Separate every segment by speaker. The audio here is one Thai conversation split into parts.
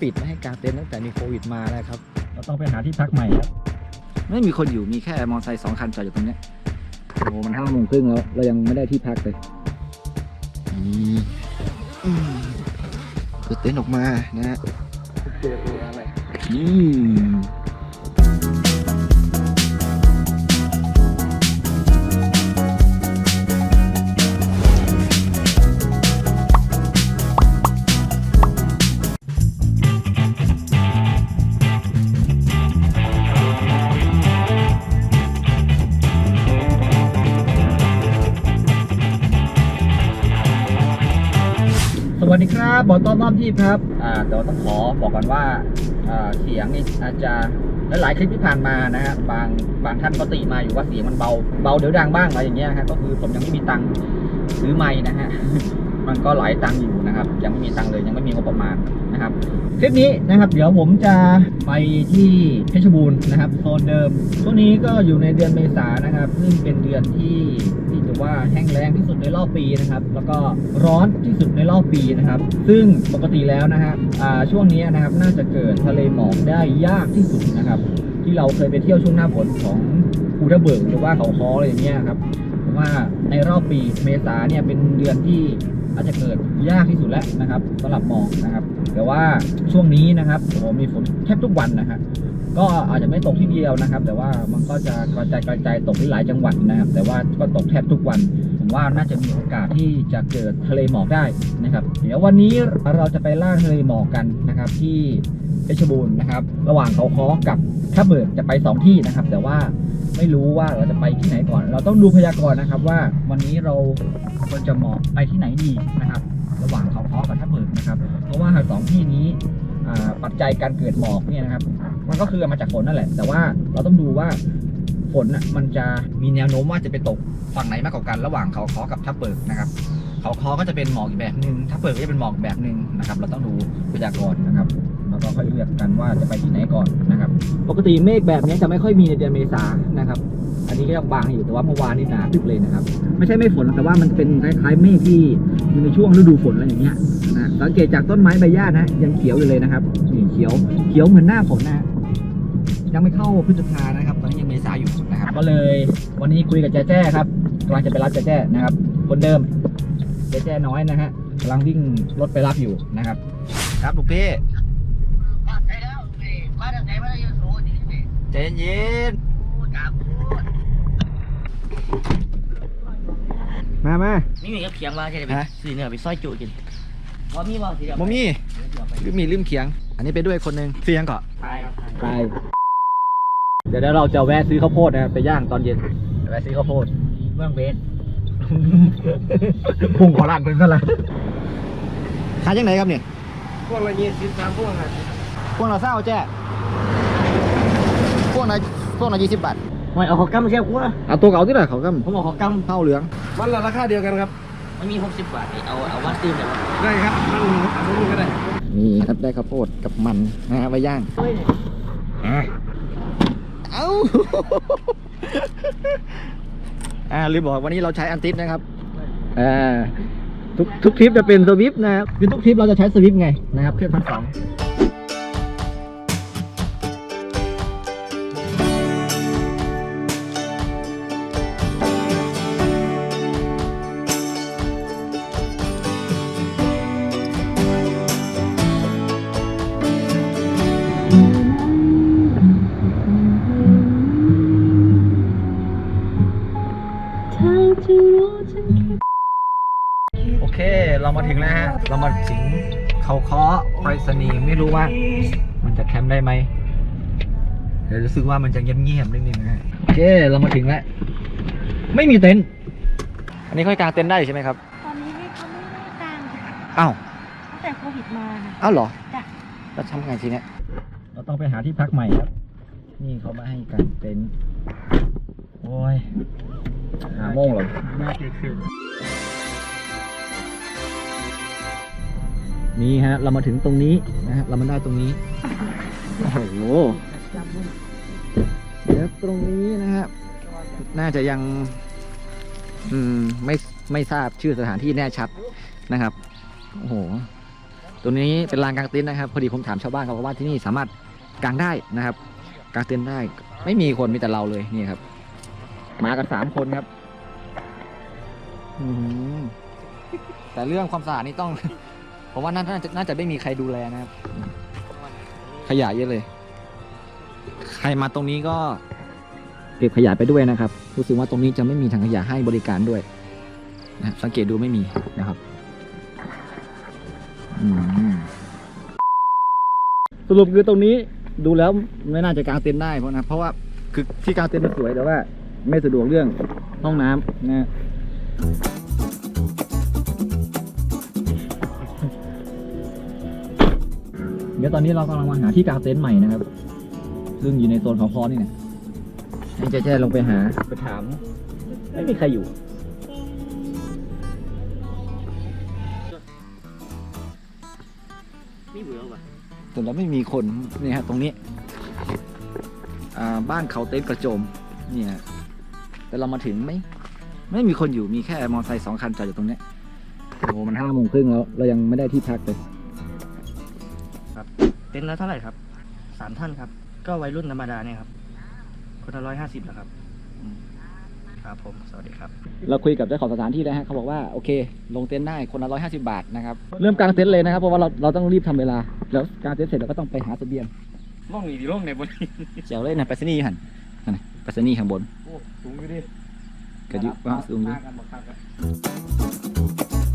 Speaker 1: ปิดไม่ให้กางเต็นท์ตั้งแต่มีโควิดมาแล้วครับ เราต้องไปหาที่พักใหม่ครับ ไม่มีคนอยู่มีแค่มอเตอร์ไซค์สองคันจอดอยู่ตรงเนี้ยโอ้โหมันห้าโมงครึ่งแล้ว เรายังไม่ได้ที่พักเลยอืมอืมเปิดเต็นท์ออกมานะฮะ
Speaker 2: เจอตัวอะไร
Speaker 1: อืม วัสดีครับบอต้อมบ้อมที่ครับอ่าเดี๋ยวต้องขอบอกก่อนว่าเสียงนี่อาจจะหลายคลิปที่ผ่านมานะฮะบางบางท่านก็ติมาอยู่ว่าเสียงมันเบา เบาเดี๋ยวดังบ้างอะไรอย่างเงี้ยฮะก็คือผมยังไม่มีตังค์ซื้อไม้นะฮะมันก็หลายตังค์อยู่นะครับ ยังไม่มีตังค์เลยยังไม่มีงบประมาณ นะครับคลิปนี้นะครับ เดี๋ยวผมจะไปที่เพชรบูรณ์นะครับโซนเดิมช่วงนี้ก็อยู่ในเดือนเมษานะครับซึ่งเป็นเดือนที่ที่จะว่าแห้งแล้งที่สุดในรอบปีนะครับ แล้วก็ร้อนที่สุดในรอบปีนะครับ ซึ่งปกติแล้วนะฮะช่วงนี้นะครับน่าจะเกิดทะเลหมอกได้ยากที่สุดนะครับ ที่เราเคยไปเที่ยวช่วงหน้าฝนของภูทับเบิกหรือว่าเขาคออะไรอย่างเงี้ยครับว่าในรอบปีเมษาเนี่ยเป็นเดือนที่ อาจจะเกิดยากที่สุดแล้วนะครับสำหรับหมอกนะครับ แต่ว่าช่วงนี้นะครับโอ้โหมีฝนแทบทุกวันนะฮะก็อาจจะไม่ตกที่เดียวนะครับ แต่ว่ามันก็จะกระจายกระจายตกที่หลายจังหวัดนะครับ แต่ว่าก็ตกแทบทุกวันผมว่าน่าจะมีโอกาสที่จะเกิดทะเลหมอกได้นะครับ เดี๋ยววันนี้เราจะไปล่าทะเลหมอกกันนะครับ ที่เพชรบูรณ์นะครับ ระหว่างเขาค้อกับ ท่าเบิกจะไปสองที่นะครับ แต่ว่าไม่รู้ว่าเราจะไปที่ไหนก่อน เราต้องดูพยากรณ์นะครับ ว่าวันนี้เราควรจะเหมาะไปที่ไหนดีนะครับ ระหว่างเขาค้อกับท่าเบิกนะครับ เพราะว่าสองที่นี้ปัจจัยการเกิดหมอกเนี่ยนะครับ มันก็คือมาจากฝนนั่นแหละ แต่ว่าเราต้องดูว่าฝนน่ะมันจะมีแนวโน้มว่าจะไปตกฝั่งไหนมากกว่ากันระหว่างเขาค้อกับทับเบิกนะครับ เขาค้อก็จะเป็นหมอกอีกแบบหนึ่งทับเบิกก็จะเป็นหมอกอีกแบบหนึ่งนะครับ เราต้องดูพยากรณ์นะครับ แล้วก็ค่อยเลือกกันว่าจะไปที่ไหนก่อนนะครับ ปกติเมฆแบบนี้จะไม่ค่อยมีในเดือนเมษานะครับ อันนี้ก็ยังบางอยู่แต่ว่าเมื่อวานนี่หนาทึบเลยนะครับ ไม่ใช่ไม่ฝนแต่ว่ามันเป็นคล้ายๆเมฆที่อยู่ในช่วงฤดูฝนอะไรอย่างเงี้ยนะสังเกตจากต้นไม้ใบหญ้านะยังเขียวอยู่เลยนะครับนี่เขียวเขียวเหมือนหน้าฝนนะยังไม่เข้าพฤษภานะครับ ตอนนี้ยังเมษาอยู่นะครับ ก็เลยวันนี้คุยกับแจ้แจ้ครับกำลังจะไปรับแจ้แจ้นะครับ คนเดิมแจ้แจ้น้อยนะฮะกำลังวิ่งรถไปรับอยู่นะครับ ครับลูกพี่
Speaker 3: มาจากไหนมาได้ยังโซนี่นี่
Speaker 1: ใจเย็น
Speaker 3: พูดจากพูด
Speaker 1: ๆมามา
Speaker 3: นี่มีกับเขียงมาใช่ไหม
Speaker 1: ฮะ
Speaker 3: ซื้อเนื้อไปซอยจุกินว่ามีว่าสิเดียว
Speaker 1: โมมี่ลืมมีลืมเขียง อันนี้ไปด้วยคนหนึ่งเสียงก่อน
Speaker 3: ไปครับ
Speaker 1: ไปเดี๋ยวเราจะแวะซื้อข้าวโพดนะครับไปย่างตอนเย็นแวะซื้อข้าวโพด
Speaker 3: เมืองเบส
Speaker 1: พุ่งขอลานเพิ่นซะละขายยังไงครับเนี่ย
Speaker 2: พวกละยี่สิบสามพวกอะ
Speaker 1: พวกเราเศร้าแจ้ พวกไหนพวกไหนยี่สิบบาท
Speaker 3: ไม่เอาของกำแค่กูนะ
Speaker 1: เอาตัวเก่าที่ไหนเขาก็
Speaker 3: ผมเอาของก
Speaker 1: เท่าเหลือง
Speaker 2: มันละราคาเดียวกันครับำ
Speaker 3: มันมีหกสิบบาทนี่เอาเอาวันตื่นเดี๋ยว
Speaker 2: ได้ครับมันอันนี้ก็ได้
Speaker 1: นี่ครับได้ข้าวโพดกับมันนะฮะไว้ย่าง
Speaker 3: เฮ้ยเนี่ย
Speaker 1: อะเอ้า อ่าลืมบอกวันนี้เราใช้อันติสนะครับอ่าทุกทุกทริปจะเป็นสวิฟนะครับคือทุกทริปเราจะใช้สวิฟไงนะครับเครื่องพันสอง ว่า มันจะแคมป์ได้ไหมเดี๋ยวรู้สึกว่ามันจะเงียบๆนิดนึงนะฮะโอเคเรามาถึงแล้ว ไม่มีเต็นท์อันนี้ค่อยกางเต็นท์ได้ใช่ไหมครับ
Speaker 4: ตอนนี้ไม่เขาไม่ได้กลางค่ะ
Speaker 1: อ้าว
Speaker 4: ตั้งแต่โควิดมาค่ะ
Speaker 1: อ้าวเหรอ
Speaker 4: จ้ะ
Speaker 1: แล้วทำไงทีเนี้ยเราต้องไปหาที่พักใหม่ครับ นี่เขามาให้กางเต็นท์โอ้ยหาโมงเหรอ
Speaker 2: น่าเกลียด
Speaker 1: นี่ฮะ เรามาถึงตรงนี้นะฮะ เรามาได้ตรงนี้ โอ้โหเดี๋ยวตรงนี้นะฮะ น่าจะยัง อืม ไม่ ไม่ทราบชื่อสถานที่แน่ชัดนะครับ โอ้โหตตัวนี้เป็นลานกางเต็นท์นะครับ พอดีผมถามชาวบ้านเขาบอกว่าที่นี่สามารถกางได้นะครับ กางเต็นท์ได้ ไม่มีคนมีแต่เราเลยนี่ครับ มากันสามคนครับ อื้อหือแต่เรื่องความสะอาดนี่ต้อง ผมว่าน่าน่าจะน่าจะไม่มีใครดูแลนะครับ ขยะเยอะเลย ใครมาตรงนี้ก็ เก็บขยะไปด้วยนะครับ รู้สึกว่าตรงนี้จะไม่มีถังขยะให้บริการด้วยนะสังเกตดูไม่มีนะครับสรุปคือตรงนี้ดูแล้วไม่น่าจะกางเต็นท์ได้เพราะนะเพราะว่าคือที่กางเต็นท์มันสวยแต่ว่า ไม่สะดวกเรื่องห้องน้ำนะ ดี๋ยวตอนนี้เรากำลังมาหาที่กางเต็นท์ใหม่นะครับ ซึ่งอยู่ในโซนเขาคอนี่เนี่ยให้เจ๊ๆลงไปหาไปถาม ไม่มีใครอยู่
Speaker 2: นี่เบื่อป่ะ
Speaker 1: แต่เราไม่มีคนนี่ฮะตรงนี้ อ่าบ้านเขาเต็นท์กระโจมนี่ฮะแต่เรามาถึงไม่ไม่มีคนอยู่มีแค่มอเตอร์ไซค์สองคันจอดอยู่ตรงเนี้ยโอ้โหมันห้าโมงครึ่งแล้ว เรายังไม่ได้ที่พักเลย
Speaker 5: เต็นท์ละเท่าไหร่ครับสามท่านครับ ก็วัยรุ่นธรรมดาเนี่ยครับ คนละร้อยห้าสิบแล้วครับอืมครับผมสวัสดีครับ
Speaker 1: เราคุยกับเจ้าของสถานที่แล้วฮะเขาบอกว่าโอเค ลงเต็นท์ได้คนละร้อยห้าสิบาทนะครับเริ่มกางเต็นท์เลยนะครับเพราะว่าเราเราต้องรีบทำเวลา แล้วกางเต็นท์เสร็จเราก็ต้องไปหาเสบียง
Speaker 5: ล่องนี่ดีล่องในบน
Speaker 1: เจ๋วเลยนะไปสนี่หันนั่นน่ะไปสนี่ข้างบน
Speaker 5: โอ้สูงอยู่ดิ
Speaker 1: กระยุว่าสูงอยู่
Speaker 5: กันบอกกัน
Speaker 1: ต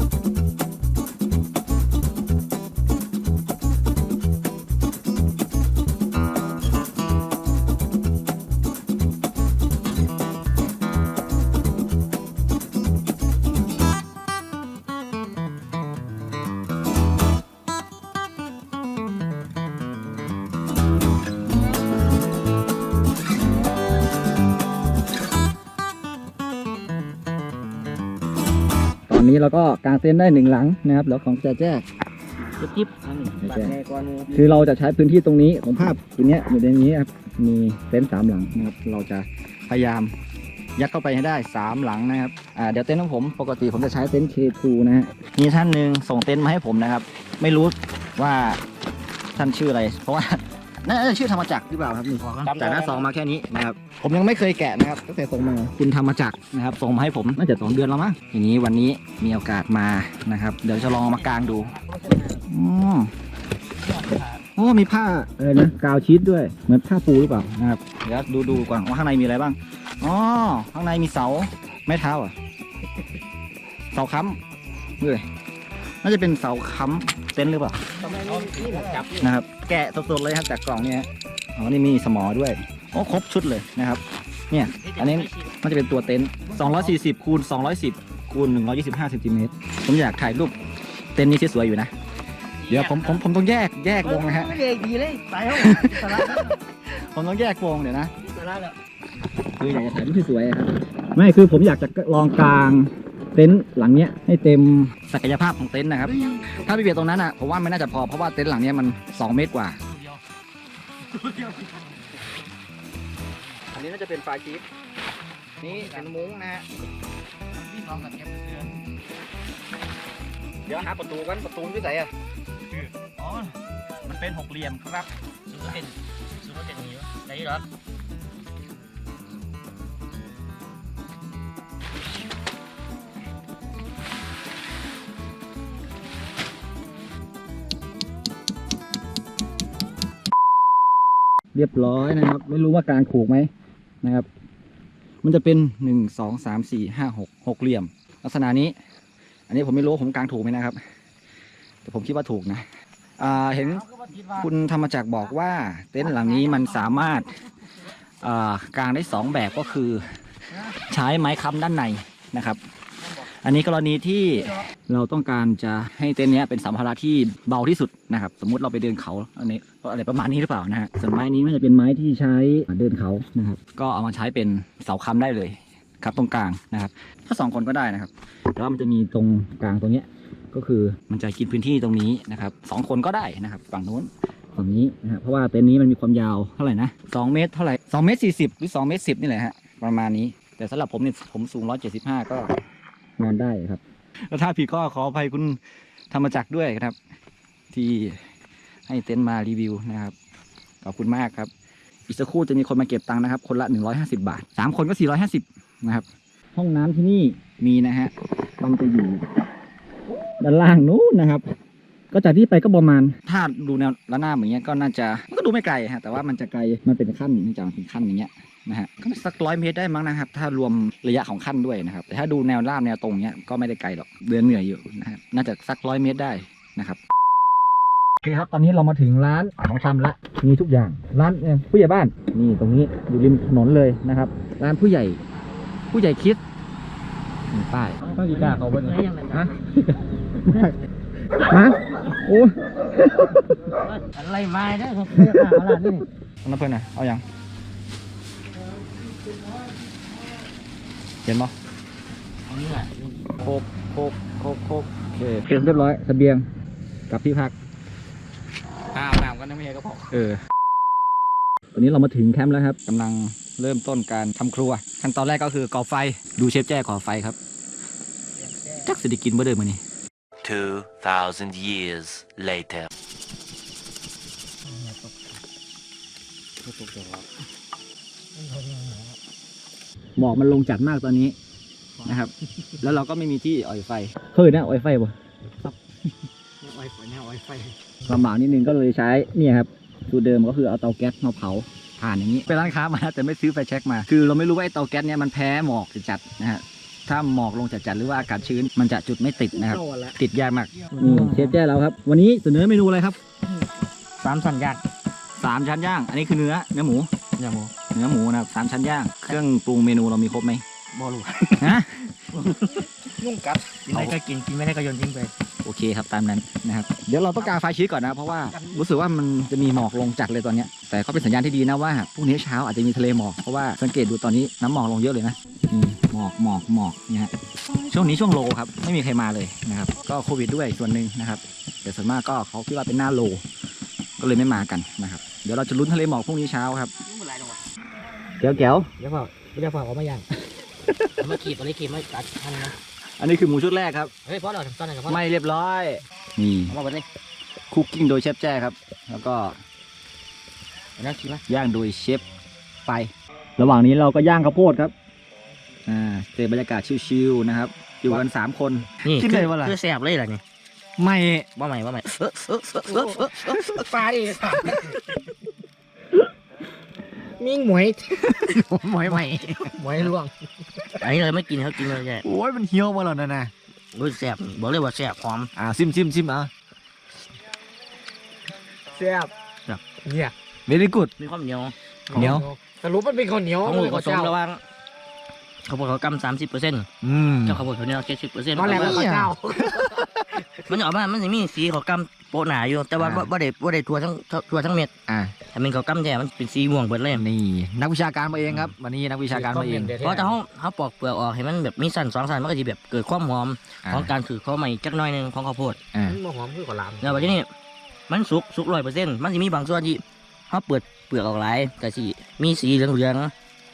Speaker 1: เราก็กางเต็นท์ได้หนึ่งหลังนะครับแล้วของแจ๊แจ้
Speaker 5: จิ๊บจิ๊บอันนี้
Speaker 1: ไม่
Speaker 5: บั
Speaker 1: ใช่
Speaker 5: ตรแน่กว่าหนู
Speaker 1: คือเราจะใช้พื้นที่ตรงนี้ของภาพตัวเนี้ยอยู่ในนี้ครับมีเต็นท์สามหลังนะครับเราจะพยายามยัดเข้าไปให้ได้สามหลังนะครับอ่าเดี๋ยวเต็นท์ของผมปกติผมจะใช้เต็นท์ K2 นะฮะมีท่านหนึ่งส่งเต็นท์มาให้ผมนะครับ ไม่รู้ว่าท่านชื่ออะไร เพราะว่า น่าจะชื่อธรรมจักรหรือเปล่าครับนี่จากหน้าซองมาแค่นี้นะครับ ผมยังไม่เคยแกะนะครับตั้งแต่ส่งมาคุณธรรมจักรนะครับส่งมาให้ผมน่าจะสองเดือนแล้วมั้งทีนี้วันนี้มีโอกาสมานะครับ เดี๋ยวจะลองเอามากางดูอืมโอ้มีผ้าอะไรนะกาวชีตด้วยเหมือนผ้าปูหรือเปล่านะครับเดี๋ยวดูดูก่อนว่าข้างในมีอะไรบ้างอ๋อข้างในมีเสาไม้เท้าเหรอะเสาค้ำเฮ้ย น่าจะเป็นเสาค้ำเต็นท์หรือเปล่านะครับ แกะสดๆเลยครับจากกล่องเนี่ยฮะอ๋อนี่มีสมอด้วยโอ้ครบชุดเลยนะครับ เนี่ย อันนี้มันจะเป็นตัวเต็นท์240คูณ210คูณ125เซนติเมตรผมอยากถ่ายรูปเต็นท์นี้สวยๆอยู่นะ เดี๋ยวผมผมผมต้องแยกแยกวงนะฮะ
Speaker 5: ไม่เลยดีเลยไปแล้วสาระแล้ว
Speaker 1: ผมต้องแยกวงเดี๋ยวนะ
Speaker 5: สาระแล้ว
Speaker 1: คืออยากจะถ่ายรูปที่สวยอะครับไม่คือผมอยากจะลองกลาง เต็นท์หลังเนี้ยให้เต็มศักยภาพของเต็นท์นะครับ ถ้าพี่เบียร์ตรงนั้นอะผมว่าไม่น่าจะพอเพราะว่าเต็นท์หลังเนี้ยมัน 2 เมตรกว่า อันนี้น่าจะเป็นไฟชีฟนี่เป็นมุ้งนะฮะเดี๋ยวหาประตูกันประตูที่ไหนอะ
Speaker 5: อ๋อ
Speaker 1: มันเป็นหกเหลี่ยมครับ
Speaker 5: ซูเปอร์เต็นซูเปอร์เต็นนี้วะไหนเหรอ
Speaker 1: รียบร้อยนะครับ ไม่รู้ว่ากลางถูกไหมนะครับ มันจะเป็นหนึ่งสองสามสี่ห้าหกหกเหลี่ยม ลักษณะนี้ อันนี้ผมไม่รู้ผมกลางถูกไหมนะครับ แต่ผมคิดว่าถูกนะอ่าเห็นคุณธรรมจักรบอกว่า เต็นท์หลังนี้มันสามารถอ่ากางได้สองแบบก็คือ ใช้ไม้ค้ำด้านในนะครับ อันนี้กรณีที่เราต้องการจะให้เต็นท์นี้เป็นสัมภาระที่เบาที่สุดนะครับ สมมุติเราไปเดินเขาอันนี้อะไรประมาณนี้หรือเปล่านะฮะส่วนไม้นี้มันจะเป็นไม้ที่ใช้เดินเขานะครับ ก็เอามาใช้เป็นเสาค้ำได้เลยครับตรงกลางนะครับ ถ้าสองคนก็ได้นะครับ แต่ว่ามันจะมีตรงกลางตรงเนี้ยก็คือมันจะกินพื้นที่ตรงนี้นะครับสองคนก็ได้นะครับฝั่งนู้นฝั่งนี้นะฮะเพราะว่าเต็นท์นี้มันมีความยาวเท่าไหร่นะสองเมตรเท่าไหร่สองเมตรสี่สิบหรือสองเมตรสิบนี่แหละฮะประมาณนี้ แต่สำหรับผมเนี่ยผมสูงร้อยเจ็ดสิบห้าก็ นอนได้ครับ แล้วถ้าผิดก็ขออภัยคุณธรรมจักรด้วยครับ ที่ให้เต็นท์มารีวิวนะครับ ขอบคุณมากครับ อีกสักครู่จะมีคนมาเก็บตังค์นะครับ คนละ 150 บาท 3 คนก็ 450 นะครับ ห้องน้ำที่นี่มีนะฮะมันจะอยู่ด้านล่างนู้นนะครับ ก็จากที่ไปก็ประมาณ ถ้าดูแนวระนาบอย่างเงี้ยก็น่าจะมันก็ดูไม่ไกลฮะแต่ว่ามันจะไกลมันเป็นขั้นนี่จากเป็นขั้นอย่างเงี้ย นะฮะก็สักร้อยเมตรได้มั้งนะครับ ถ้ารวมระยะของขั้นด้วยนะครับ แต่ถ้าดูแนวราบแนวตรงเนี้ยก็ไม่ได้ไกลหรอกเดินเหนื่อยอยู่นะครับน่าจะสักร้อยเมตรได้นะครับโอเคครับ ตอนนี้เรามาถึงร้านของชำละมีทุกอย่าง ร้านเนี่ยผู้ใหญ่บ้านนี่ตรงนี้อยู่ริมถนนเลยนะครับ ร้านผู้ใหญ่ ผู้ใหญ่คิดมีป้ายต้องดีกาเขาบนฮะฮะโอ้
Speaker 3: อะไรมาเด้อครับเพื่อนเอาล่ะนี่
Speaker 1: น้ำเพื่อนน่ะเอายัง เห็นปะ
Speaker 3: อันนี้แหละ
Speaker 1: โคกโคกโคกโคกโอเคเตรียมเรียบร้อยเสบียงกับที่พักอาบน้ำกันนะไม่ใช่ก็พอเออตอนนี้เรามาถึงแคมป์แล้วครับกำลังเริ่มต้นการทำครัว ขั้นตอนแรกก็คือก่อไฟดูเชฟแจ้ก่อไฟครับจักสิได้กินเมื่อเดิมมือนี้
Speaker 6: 2,000 years later.
Speaker 1: หมอกมันลงจัดมากตอนนี้นะครับ แล้วเราก็ไม่มีที่อ่อยไฟเคยนะอ่อยไฟบ่
Speaker 3: ไฟแนวไฟไฟ
Speaker 1: ลำบากนิดนึงก็เลยใช้เนี่ยครับสูตรเดิมก็คือเอาเตาแก๊สมาเผาผ่านอย่างนี้ไปร้านค้ามาแต่ไม่ซื้อไฟแช็กมา คือเราไม่รู้ว่าไอ้เตาแก๊สเนี่ยมันแพ้หมอกจัดๆนะฮะถ้าหมอกลงจัดๆหรือว่าอากาศชื้นมันจะจุดไม่ติดนะครับ ติดยากมากนี่เชฟแจ้เราครับ วันนี้เสนอเมนูอะไรครับ
Speaker 3: สามสัญญาณ
Speaker 1: สามชั้นย่าง อันนี้คือเนื้อเนื้อหมู
Speaker 3: เนื้อหมู
Speaker 1: เนื้อหมูนะครับสามชั้นย่างเครื่องปรุงเมนูเรามีครบไหม
Speaker 3: บอลู
Speaker 1: ฮะ
Speaker 3: ยุ่งกัดกินได้ก็กินกินไม่ได้ก็โยนทิ้งไป
Speaker 1: โอเคครับตามนั้นนะครับเดี๋ยวเราต้องการไฟชีสก่อนนะเพราะว่ารู้สึกว่ามันจะมีหมอกลงจัดเลยตอนเนี้ยแต่ก็เป็นสัญญาณที่ดีนะว่าพรุ่งนี้เช้าอาจจะมีทะเลหมอกเพราะว่าสังเกตดูตอนนี้น้ำหมอกลงเยอะเลยนะอืมหมอกหมอกหมอกเนี่ยฮะช่วงนี้ช่วงโลครับไม่มีใครมาเลยนะครับก็โควิดด้วยส่วนหนึ่งนะครับแต่ส่วนมากก็เขาคิดว่าเป็นหน้าโล ก็เลยไม่มากันนะครับเดี๋ยวเราจะลุ้นทะเลหมอกพรุ่งนี้เช้าครับ แก้วแก้ว
Speaker 3: เดี๋ยวเปล่าเดี๋ยวเปล่าเอามาย่างเอามาขีดตัวนี้ขีดไม่กัดทันนะ
Speaker 1: อันนี้คือหมูชุดแรกครับ
Speaker 3: เฮ้ยพอเราทำตอนไหนกับพ่อ
Speaker 1: ไม่เรียบร้อย นี่
Speaker 3: เอามาไปเลย
Speaker 1: คุกกิ้งโดยเชฟแจ้ครับ แล้วก็
Speaker 3: เอานั่งกินไหม
Speaker 1: ย่างโดยเชฟไป ระหว่างนี้เราก็ย่างข้าวโพดครับ อ่าเจอบรรยากาศชิวๆนะครับ อยู่กันสามคน
Speaker 3: นี่
Speaker 1: กินได้ปะล่ะ
Speaker 3: คือแสบเลยล่ะนี่
Speaker 1: ไม่
Speaker 3: ว่าใหม่ว่าใหม่เออเออเออเออเออเออปลาดิ มิ่งหมวย
Speaker 1: หมอย
Speaker 3: หมวยหมวยล่วงอันนี้เลยไม่กินเขากินเลยแย่
Speaker 1: โอ้ยมันเหี่ยวมาแล้วนะนะ
Speaker 3: รู้แสบบอกเลยว่าแสบหอม
Speaker 1: อ่าซิมซิมซิมอะ
Speaker 2: แซ่บ
Speaker 3: เนี่ย
Speaker 1: เวลี่กูด
Speaker 3: มีความเหนียว
Speaker 1: เหนียว
Speaker 2: สรุปมันเป็นข้าวเหนียว
Speaker 3: ของหมูผ
Speaker 2: ข้าว
Speaker 3: สม
Speaker 2: เจ้า
Speaker 3: ระหว่างข้าวโพดเขากำสามสิบเปอร์เซ็นต์
Speaker 1: อืม
Speaker 3: กับข้าวโพดเขาเนี่ยเจ็ดสิบเปอร์เซ็นต์
Speaker 2: ตอนแรกว่าข้าวเจ้า
Speaker 3: มันจะออกมามันจะมีสีเขากำโปะหนาอยู่ แต่ว่าบ่บ่ได้บ่ได้ทั่วทั้งทั่วทั้งเม็ด
Speaker 1: อ่า
Speaker 3: แต่เป็นเขากำแท้มันเป็นสีม่วงเบิดเลย
Speaker 1: นี่นักวิชาการมาเองครับ วันนี้นักวิชาการมาเอง
Speaker 3: เพราะถ้าเขาเขาปอกเปลือกออกให้มันแบบมีสันสองสันมันก็จะแบบเกิดความหอม
Speaker 1: อ่า
Speaker 3: ของการถือข้าวใหม่จักหน้อยหนึงของข้าวโพด
Speaker 1: อ่า
Speaker 2: มันหอมคือข้าวหลาม
Speaker 3: แล้ววันนี้มันสุกสุกร้อยเปอร์เซ็นต์มันจะมีบางส่วนที่เขาเปิดเปลือกออกหลายแต่สีมีสีเหลืองเหลือง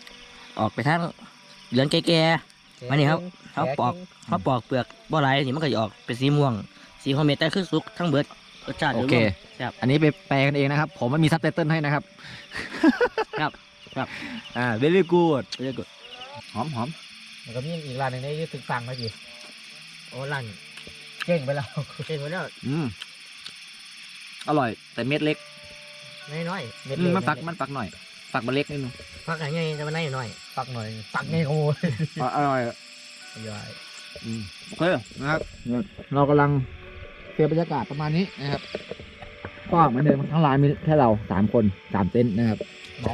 Speaker 3: ๆออกไปทางเหลืองแก่ๆอันนี้ครับ เขาปอกเขาปอกเปลือกบ่หลายนี่มันก็จะออกเป็นสีม่วง สีของเม็ดแต่คือสุกทั้งเบิดรสชาติ
Speaker 1: โอเค
Speaker 3: รวมๆแซ่บ
Speaker 1: อันนี้ไปแปลกันเองนะครับ ผมไม่มีซับไตเติลให้นะครับ
Speaker 3: ครับครับ
Speaker 1: อ่าเวลี่กูดเวลี่กูดหอมหอม
Speaker 2: มันก็มีอีกร้านหนึงที่ตึกสั่งมาจีโอ้ร้านเก่งไปแล้ว
Speaker 3: เช่นวันนี้
Speaker 1: อืมอร่อย แต่เม็ดเล็ก
Speaker 3: น้อยๆเม็ด
Speaker 1: อื
Speaker 3: เล็
Speaker 1: ม
Speaker 3: ก
Speaker 1: มันฝักมันฝักหน่อยฝักมันเล็กนิดนึง
Speaker 3: ฟักใหญ่ๆแต่มันน้อยหน่อย
Speaker 2: ปักหน่อยปักไงโอ้ย
Speaker 1: อร่อย
Speaker 2: ย่อย
Speaker 1: อืมโอเคนะครับ เรากำลังเตรียมบรรยากาศประมาณนี้นะครับ ก็เหมือนเดิมทั้งร้านมีแค่เราสามคนสามเต็นท์นะครับ
Speaker 2: เมา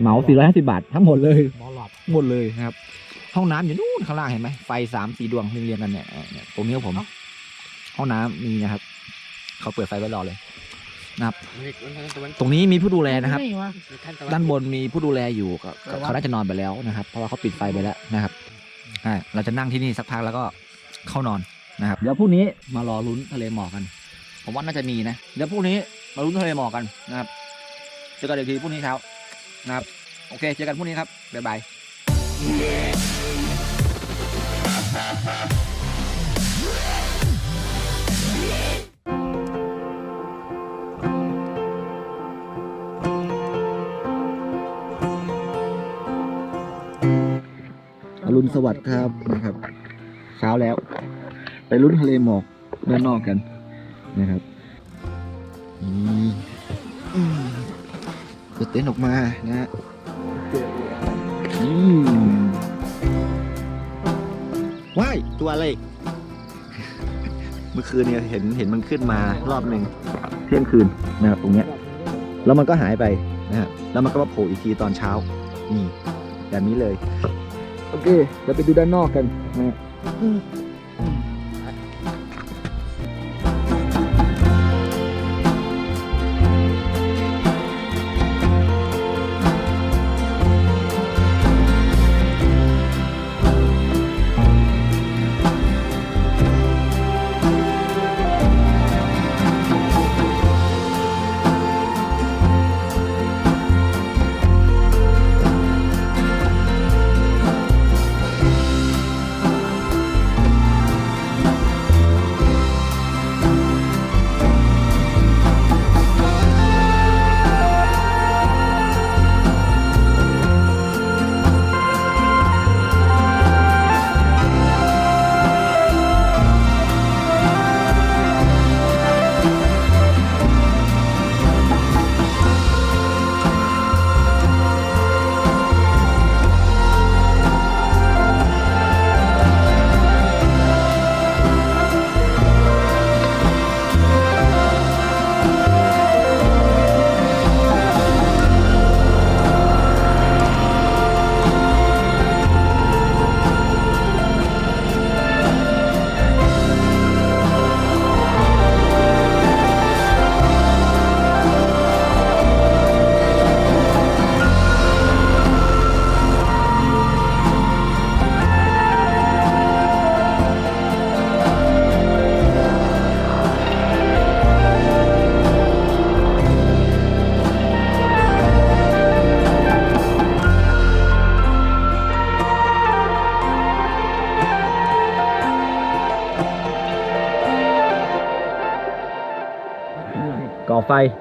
Speaker 1: เหมา450บาททั้งหมดเลย
Speaker 2: หมอหลอด
Speaker 1: หมดเลยนะครับ ห้องน้ำอยู่นู่นข้างล่างเห็นไหมไฟสามสีดวงเรียงๆกันเนี่ยเออเนี่ยตรงนี้ครับผม ห้องน้ำมีนะครับ เขาเปิดไฟไว้รอเลยตรงนี้มีผู้ดูแลนะครับ ด้านบนมีผู้ดูแลอยู่ก็ก็เขาน่าจะนอนไปแล้วนะครับ เพราะว่าเขาปิดไฟไปแล้วนะครับ อ่าเราจะนั่งที่นี่สักพักแล้วก็เข้านอนนะครับเดี๋ยวพรุ่งนี้มารอลุ้นทะเลหมอกกันผมว่าน่าจะมีนะเดี๋ยวพรุ่งนี้มาลุ้นทะเลหมอกกันนะครับเจอกันอีกทีพรุ่งนี้เช้านะครับโอเคเจอกันพรุ่งนี้ครับบ๊ายบาย สวัสดิ์ครับนะครับ เช้าแล้ว ไปลุ้นทะเลหมอกด้านนอกกันนะครับอืมเปิดเต็นท์ออกมานะฮะอืมว้ายตัวอะไร เมื่อคืนเนี่ยเห็นเห็นมันขึ้นมารอบหนึ่งเที่ยงคืนนะครับตรงเนี้ยแล้วมันก็หายไปนะฮะแล้วมันก็มาโผล่อีกทีตอนเช้า นี่แบบนี้เลย โอเคเร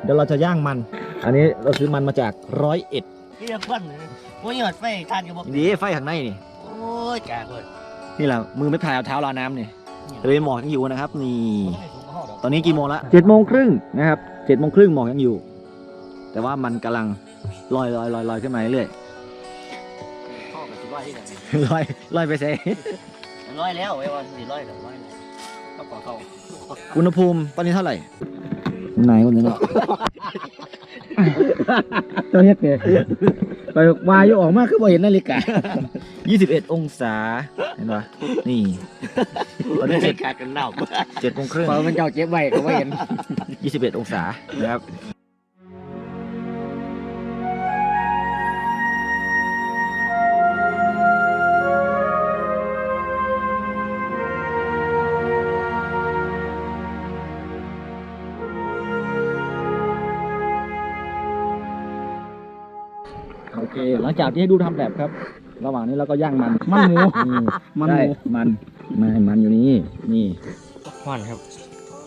Speaker 1: ดี๋ยวเราจะย่างมัน อันนี้เราซื้อมันมาจากร้อยเอ็ด
Speaker 3: นี่ยังควันเลยโอ้ยหยอดไฟทานกับบอก
Speaker 1: ดีไฟข้างในนี่
Speaker 3: โอ้ยกากเลย
Speaker 1: นี่แหละมือไม่พายเอาเท้ารอน้ำนี่เลยหมอกยังอยู่นะครับนี่ ตอนนี้กี่โมงละเจ็ดโมงครึ่งนะครับเจ็ดโมงครึ่งหมอกยังอยู่ แต่ว่ามันกำลังลอยลอยลอยลอยขึ้นมาเรื่อย
Speaker 3: ข้อกับสิร้อยที่ไหน
Speaker 1: ๆลอยลอยไปเซ
Speaker 3: ร้อยแล้วไอ้วันสี่ร้อยแล้วร้อยแล้วก็ปอเข้า
Speaker 1: อุณหภูมิตอนนี้เท่าไหร่ ไหนคนนี้เนาะเจ้าเฮ็ดเนี่ยไปวายออกมาคือบ่เห็นนาฬิกา 21 องศา เห็นปะนี่ตอนนี้เจ็ด
Speaker 3: กากกันเน่า
Speaker 1: เจ็ดโมงครึ่ง
Speaker 2: พอมันเจ้าเก็บไว้ก็ไม่เห็น
Speaker 1: 21 องศานะครับ เค หลังจากที่ให้ดูทำแบบครับ ระหว่างนี้เราก็ย่างมัน มันหมูมันหมูมันมันมันอยู่นี่นี่
Speaker 3: ควันครับ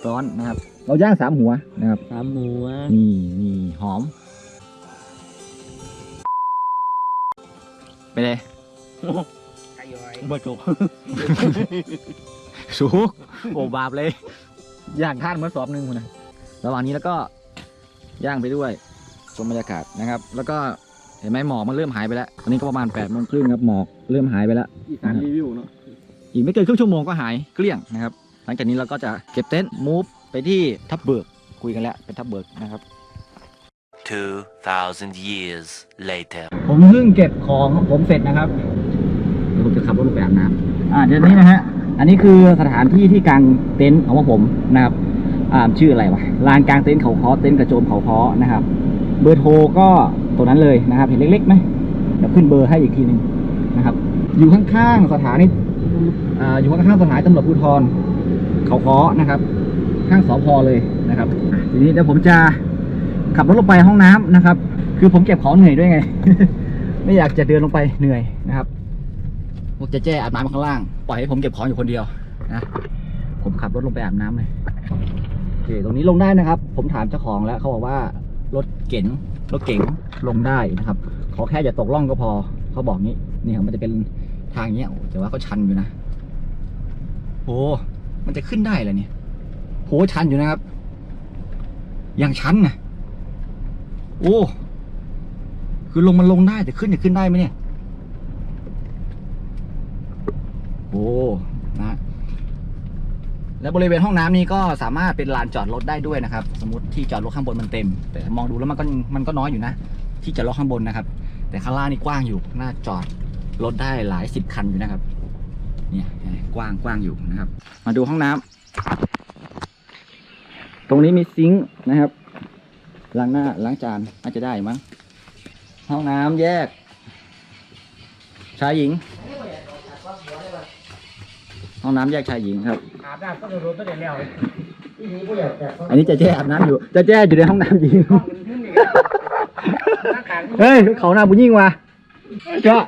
Speaker 1: ร้อนนะครับ เราย่างสามหัวนะครับ
Speaker 3: สามหมู
Speaker 1: นี่นี่หอม ไปเลย
Speaker 3: บะจก
Speaker 1: สูโอ้บาปเลย ย่างท่านเหมื่อนสอบหนึ่งคนนะระหว่างนี้แล้วก็ย่างไปด้วยชมบรรยากาศนะครับ แล้วก็ เห็นไหมหมอกมันเริ่มหายไปแล้วตอนนี้ก็ประมาณ8ปดโมงครึ่งครับหมอกเริ่มหายไปแล้ว
Speaker 2: อีสานรีวิวเนาะ
Speaker 1: อีกไม่เกินครึ่งชั่วโมงก็หายเกลี้ยงนะครับหลังจากนี้เราก็จะเก็บเต็นท์มูฟไปที่ทับเบิกคุยกันแล้วเป็นทับเบิกนะครับ
Speaker 6: 2,000 years later.
Speaker 1: ผมเพิ่งเก็บของของผมเสร็จนะครับเดี๋ยวผมจะขับรถลงไปอาบน้ำอ่าเดี๋ยวนี้นะฮะอันนี้คือสถานที่ที่กางเต็นท์ของพวกผมนะครับอ่าชื่ออะไรวะลานกางเต็นท์เขาคอเต็นท์กระโจมเขาคอนะครับ เบอร์โทรก็ ตัวนั้นเลยนะครับ เห็นเล็กๆไหมเดี๋ยวขึ้นเบอร์ให้อีกทีหนึ่งนะครับ อยู่ข้างๆสถานีอ่าอยู่ข้างๆสถานีตำรวจภูธรเขาคอนะครับ ข้างสพเลยนะครับ ทีนี้เดี๋ยวผมจะขับรถลงไปห้องน้ำนะครับ คือผมเก็บของเหนื่อยด้วยไง ไม่อยากจะเดินลงไปเหนื่อยนะครับพวกเจะแจ้อาบน้ำข้างล่าง ปล่อยให้ผมเก็บของอยู่คนเดียวนะผมขับรถลงไปอาบน้ำเลยโอเคตรงนี้ลงได้นะครับ ผมถามเจ้าของแล้วเขาบอกว่ารถเก๋ง รถเก๋งลงได้นะครับ ขอแค่อย่าตกล่องก็พอ เขาบอกงี้ นี่ครับมันจะเป็นทางเนี้ยแต่ว่าก็ชันอยู่นะโอ้มันจะขึ้นได้เหรอเนี่ยโหชันอยู่นะครับ อยังชันนะโอ้คือลงมันลงได้แต่ขึ้นจะขึ้นได้ไหมเนี่ย โอ้ และบริเวณห้องน้ำนี้ก็สามารถเป็นลานจอดรถได้ด้วยนะครับ สมมติที่จอดรถข้างบนมันเต็ม แต่มองดูแล้วมันก็มันก็น้อยอยู่นะ ที่จอดรถข้างบนนะครับ แต่ข้างล่างนี่กว้างอยู่น่าจอดรถได้หลายสิบคันอยู่นะครับเนี่ยกว้างกว้างอยู่นะครับ มาดูห้องน้ำตรงนี้มีซิงค์นะครับล้างหน้าล้างจานน่าจะได้มั้งห้องน้ำแยกชายหญิง ห้องน้ำแยกชายหญิงครับ
Speaker 2: อาบน้ำก็โดนก็ได้แล้ว
Speaker 1: อันนี้จะแจ้อาบน้ำอยู่ จะแจ้อยู่ในห้องน้ำหญิงเฮ้ย เขาหน้าบุญยิ่งว่ะเจ้า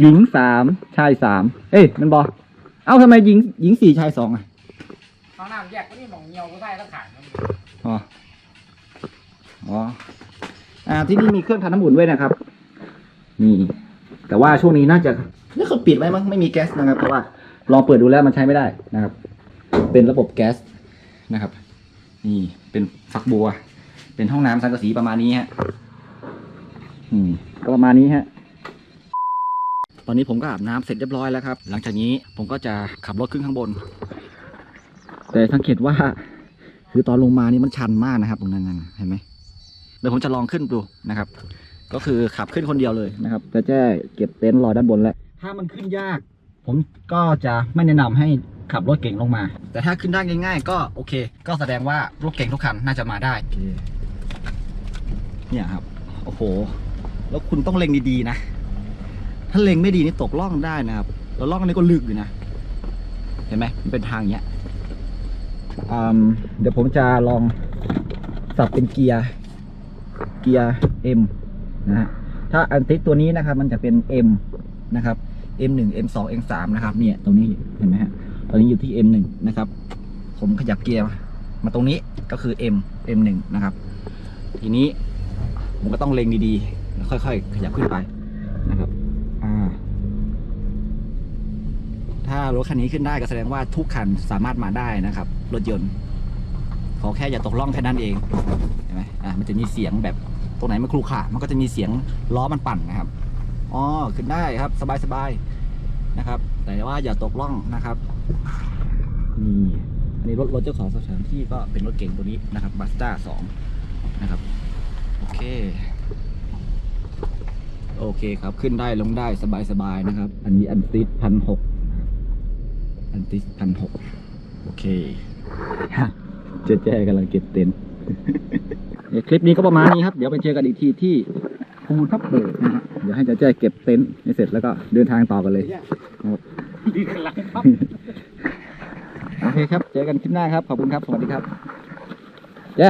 Speaker 1: หญิงสามชายสามเอ้ยมันบอกเอ้าทำไมหญิงหญิงสี่ชายสองอะ
Speaker 2: ห้องน้ำแยกก็นี่หมองเงียวก็ได้แล้วขาดมัน
Speaker 1: อ๋ออ๋ออ่าที่นี่มีเครื่องทำน้ำอุ่นด้วยนะครับ นี่ แต่ว่าช่วงนี้น่าจะนี่เขาปิดไว้มั้งไม่มีแก๊สนะครับเพราะว่าลองเปิดดูแล้วมันใช้ไม่ได้นะครับ เป็นระบบแก๊สนะครับ นี่เป็นฝักบัว เป็นห้องน้ำสังกะสีประมาณนี้ฮะอืมก็ประมาณนี้ฮะตอนนี้ผมก็อาบน้ำเสร็จเรียบร้อยแล้วครับ หลังจากนี้ผมก็จะขับรถขึ้นข้างบน แต่สังเกตว่า คือตอนลงมานี่มันชันมากนะครับ ตรงนั้นนะเห็นไหมเดี๋ยวผมจะลองขึ้นดูนะครับ ก็คือขับขึ้นคนเดียวเลยนะครับจะแจ้เก็บเต็นท์รอด้านบนแล้ว ถ้ามันขึ้นยาก ผมก็จะไม่แนะนำให้ขับรถเก่งลงมา แต่ถ้าขึ้นได้ง่าย ๆ ก็โอเค ก็แสดงว่ารถเก่งทุกคันน่าจะมาได้ เนี่ยครับ โอ้โห แล้วคุณต้องเล็งดีๆนะ ถ้าเล็งไม่ดีนี่ตกล่องได้นะครับ แล้วล่องนี้ก็ลึกอยู่นะ เห็นไหมมันเป็นทางอย่างเงี้ยอืมเดี๋ยวผมจะลองสับเป็นเกียร์ เกียร์ M นะฮะถ้าอันติดตัวนี้นะครับ มันจะเป็น M นะครับ M1 M2 M3 นะครับเนี่ยตรงนี้เห็นไหมฮะตอนนี้อยู่ที่ M1 นะครับ ผมขยับเกียร์มาตรงนี้ก็คือ M M1 นะครับ ทีนี้ผมก็ต้องเล็งดีๆแล้วค่อย ๆ ขยับขึ้นไปนะครับอ่าถ้ารถคันนี้ขึ้นได้ก็แสดงว่าทุกคันสามารถมาได้นะครับ รถยนต์ขอแค่อย่าตกล่องแค่นั้นเองเห็นไหมอะมันจะมีเสียงแบบ รงไหนมันครูขระมันก็จะมีเสียงล้อมันปั่นนะครับอ๋อขึ้นได้ครับสบายๆนะครับ แต่ว่าอย่าตกล่องนะครับนี่อันนี้รถรถเจ้าของสถานที่ก็เป็นรถเก่งตัวนี้นะครับบัสต้าสองนะครับโอเค โอเคครับขึ้นได้ลงได้สบายๆนะครับ อันนี้อันติดพันหกอันติสพันหกโอเคเจ๊แจ้กำลังเก็บเต็นท์ คลิปนี้ก็ประมาณนี้ครับ เดี๋ยวไปเจอกันอีกทีที่ภูทับเบิกนะฮะเดี๋ยวให้เจ๊แจ้เก็บเต็นท์ให้เสร็จแล้วก็เดินทางต่อกันเลยครับโอเคครับ เจอกันคลิปหน้าครับ ขอบคุณครับ สวัสดีครับเจ๊